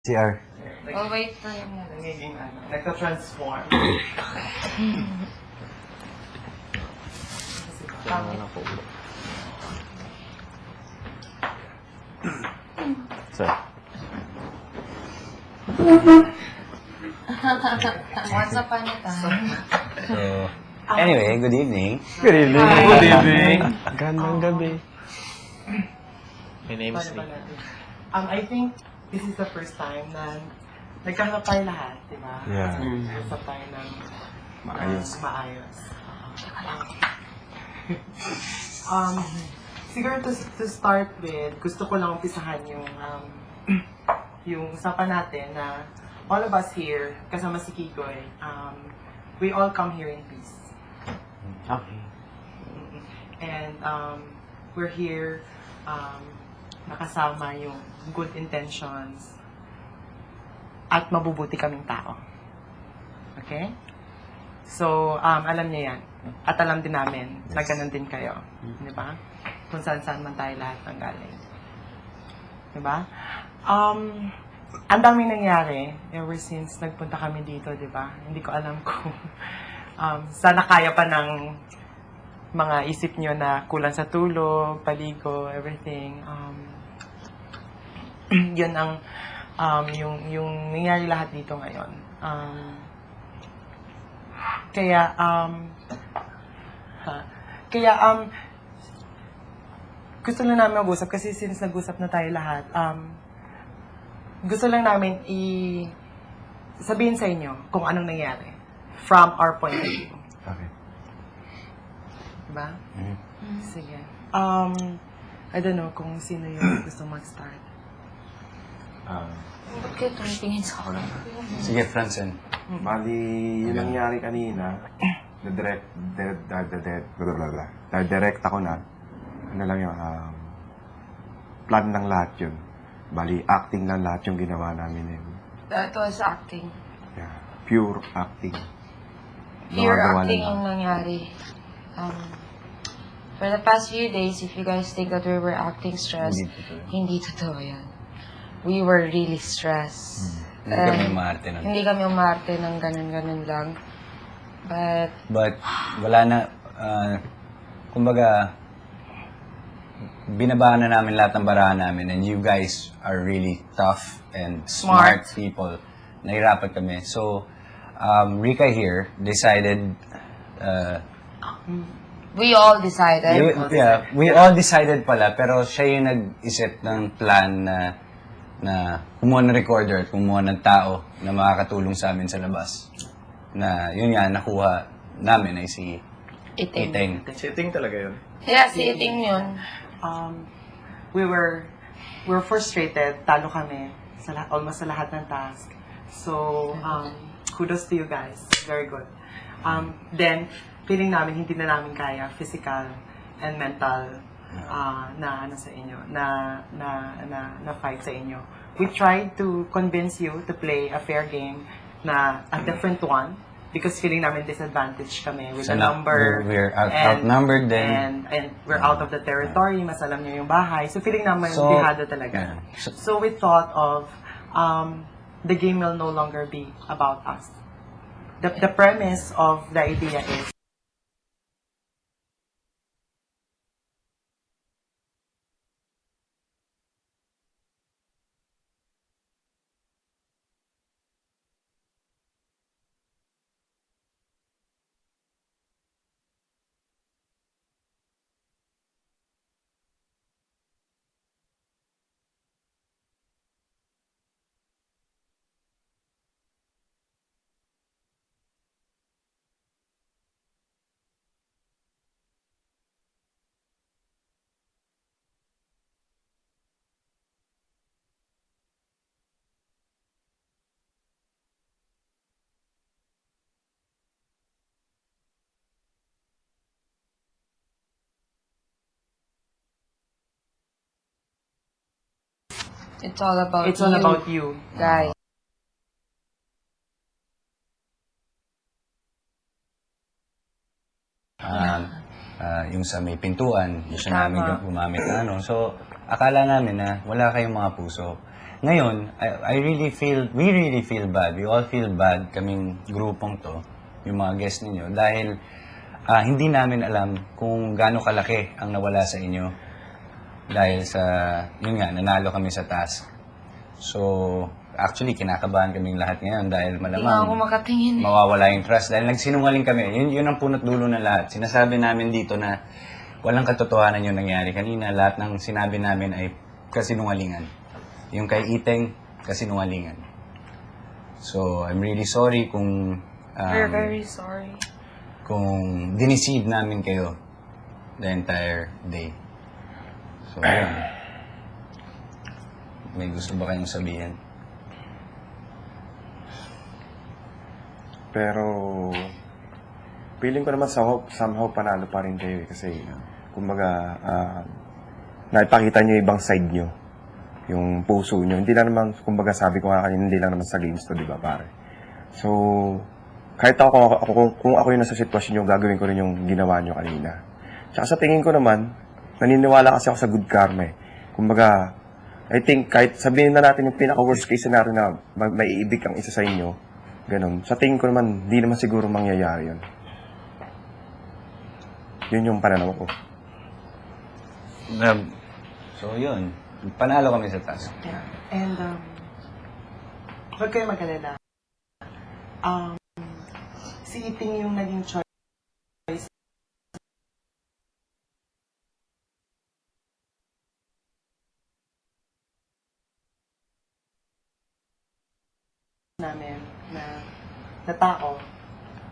CR. Oh, wait. Nagiging ano, nagka-transform. So, Once upon a time. so, anyway, good evening. Good evening. Good evening. Gandang gabi. My name is natin? Um, I think this is the first time na nagkahanap tayo lahat, di ba? Yeah. Nag-usap tayo ng Maayos. uh, maayos. um, siguro to, to start with, gusto ko lang umpisahan yung um, yung usapan natin na all of us here, kasama si Kikoy, um, we all come here in peace. Okay. And um, we're here um, nakasama yung good intentions at mabubuti kaming tao. Okay? So, um, alam niyo yan. At alam din namin na ganun din kayo. Di ba? Kung saan saan man tayo lahat ng galing. Di ba? Um, ang daming nangyari ever since nagpunta kami dito, di ba? Hindi ko alam kung um, sana kaya pa ng mga isip nyo na kulang sa tulog, paligo, everything. Um, yun ang um, yung, yung nangyari lahat dito ngayon. Um, kaya, um, ha, kaya, um, gusto lang namin mag-usap kasi since nag-usap na tayo lahat, um, gusto lang namin i sabihin sa inyo kung anong nangyari from our point of view. Diba? Mhm. Sige. Um, I don't know kung sino yung gusto mag-start. Ah, Ba't kayo tumitingin sa akin? Sige, Francen. bali, yun nangyari kanina. The, the, the, blah, blah, blah. The-direct ako na. Ano lang yung, um, plan ng lahat yun. Bali, acting lang lahat yung ginawa namin eh. That was acting. Yeah. Pure acting. Pure Nakagawa acting lang. yung nangyari. Um, for the past few days, if you guys think that we were acting stressed, Hindi totoo. hindi totoo yan. We were really stressed. Hindi kami And umarte nun. Hindi kami umarte ng ganun-ganun lang. But, But, wala na, ah, kumbaga, binabaan na namin lahat ng barahan namin and you guys are really tough and smart, Smart. people. Nahirapan kami. So, um, Rika here decided, uh, we all decided. we, yeah, we all decided pala, pero siya yung nag-isip ng plan na na kumuha ng recorder at kumuha ng tao na makakatulong sa amin sa labas. Na yun nga, nakuha namin ay si Iting. Iteng. Cheating talaga yun. Yeah, si Iting yun. Um, we were we were frustrated. Talo kami sa lahat, almost sa lahat ng task. So, um, kudos to you guys. Very good. Um, then, feeling namin hindi na namin kaya physical and mental uh, na ano sa inyo, na na na na fight sa inyo. We tried to convince you to play a fair game na a different one because feeling namin disadvantage kami with So the number we're- we're out- and- outnumbered then. and and we're out of the territory, mas alam niyo yung bahay. So feeling naman So, bihado talaga. yeah. So- So, we thought of um, the game will no longer be about us. The, the premise of the idea is It's all about it's all you, about you. guys. ah, ah, yung sa may pintuan, gusto Tama. namin gu- gumamit na ano. So, akala namin na wala kayong mga puso. Ngayon, I, I really feel, we really feel bad. We all feel bad kaming grupong to, yung mga guests ninyo, dahil ah, hindi namin alam kung gaano kalaki ang nawala sa inyo dahil sa, yun nga, nanalo kami sa task. So, actually, kinakabahan kaming lahat ngayon dahil Hindi nga ako malamang makatingin eh. mawawala yung trust dahil nagsinungaling kami. Yun, yun ang punot dulo ng lahat. Sinasabi namin dito na walang katotohanan yung nangyari kanina. Lahat ng sinabi namin ay kasinungalingan. Yung kay Iteng, kasinungalingan. So, I'm really sorry kung um, We're very sorry. kung diniceive namin kayo the entire day. So. May gusto ba kayong sabihin? Pero, feeling ko naman somehow, somehow panalo pa rin kayo eh. Kasi, kumbaga, ah, naipakita nyo ibang side nyo. Yung puso nyo. Hindi lang naman, kumbaga sabi ko nga kanina, hindi lang naman sa games to, di ba pare? So, kahit ako, ako, kung, kung ako yung nasa sitwasyon nyo, gagawin ko rin yung ginawa nyo kanina. Tsaka sa tingin ko naman, naniniwala kasi ako sa good karma eh. Kumbaga, I think kahit sabihin na natin yung pinaka-worst case scenario na ma- may iibig ang isa sa inyo, ganun. Sa tingin ko naman, di naman siguro mangyayari yun. Yun yung pananaw ko. Um, so, yun. Panalo kami sa task. Yeah. And, um, huwag kayo mag-alala. Um, si Iting yung naging choice namin na, na tao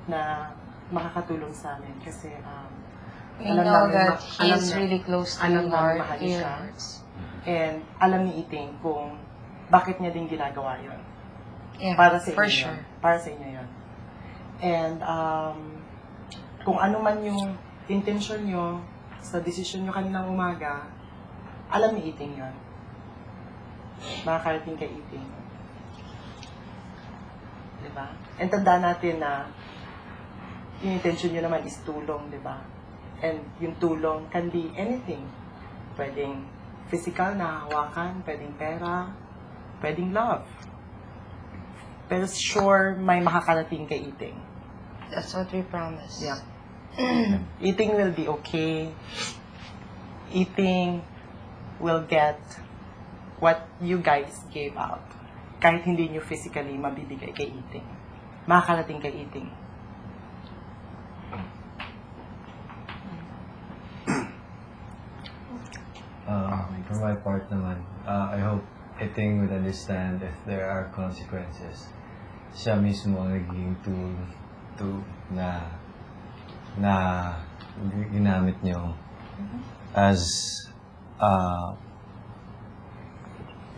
na makakatulong sa amin kasi um, We alam know namin that ma- alam he's na- really close to alam your namin mahal your siya. And alam ni Iting kung bakit niya din ginagawa yon Yeah, para sa for inyo sure. yun. Para sa inyo yun. And um, kung ano man yung intention nyo sa decision nyo kaninang umaga, alam ni Iting yun. Makakarating kay Iting. Diba? And tandaan natin na yung intention nyo naman is tulong, di ba? And yung tulong can be anything. Pwedeng physical na hawakan, pwedeng pera, pwedeng love. Pero sure, may makakarating kay Iting. That's what we promise. Yeah. Eating will be okay. Eating will get what you guys gave out. Kahit hindi nyo physically mabibigay kay Eating. Makakarating kay Eating. Uh, for my part naman, uh, I hope Iting will understand if there are consequences. Siya mismo ang nagiging tool to na na ginamit niyo as uh,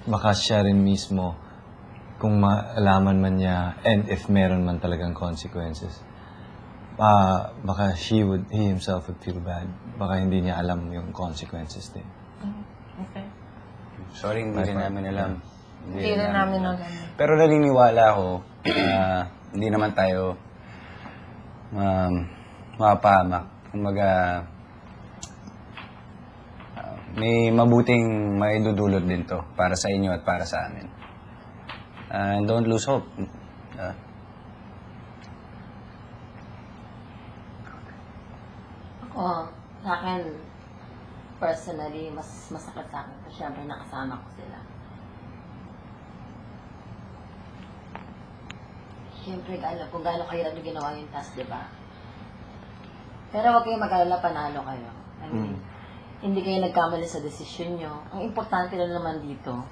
baka siya rin mismo kung maalaman man niya and if meron man talagang consequences ah baka she would he himself would feel bad baka hindi niya alam yung consequences din Okay? Sorry, hindi rin namin alam. Hindi rin namin alam. Pero naniniwala ako na hindi naman tayo um, mapahamak. Kumbaga, ah, may mabuting maidudulot din to para sa inyo at para sa amin. And don't lose hope. Ah, Ako, sa akin, personally, mas masakit sa akin kasi syempre nakasama ko sila. Siyempre, alam kung gaano kahirap yung ginawa yung task, di ba? Pero huwag kayong mag-alala, panalo kayo. I mean, hindi kayo nagkamali sa desisyon nyo. Ang importante lang naman dito,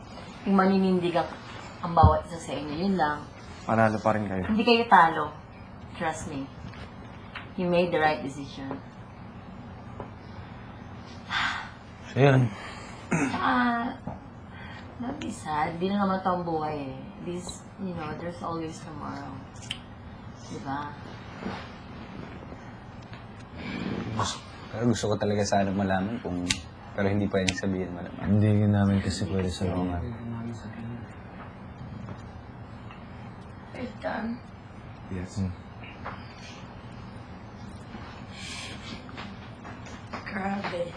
yung maninindig ang, bawat isa sa inyo, yun lang. Panalo pa rin kayo. Hindi kayo talo. Trust me. You made the right decision. So yun. Ah, don't be sad. Di na naman ito ang buhay eh. This, you know, there's always tomorrow. Diba? Pero gusto ko talaga sana malaman kung... Pero hindi pwedeng sabihin malaman. hindi namin kasi pwede sabihin It's done. Yes. Grabe.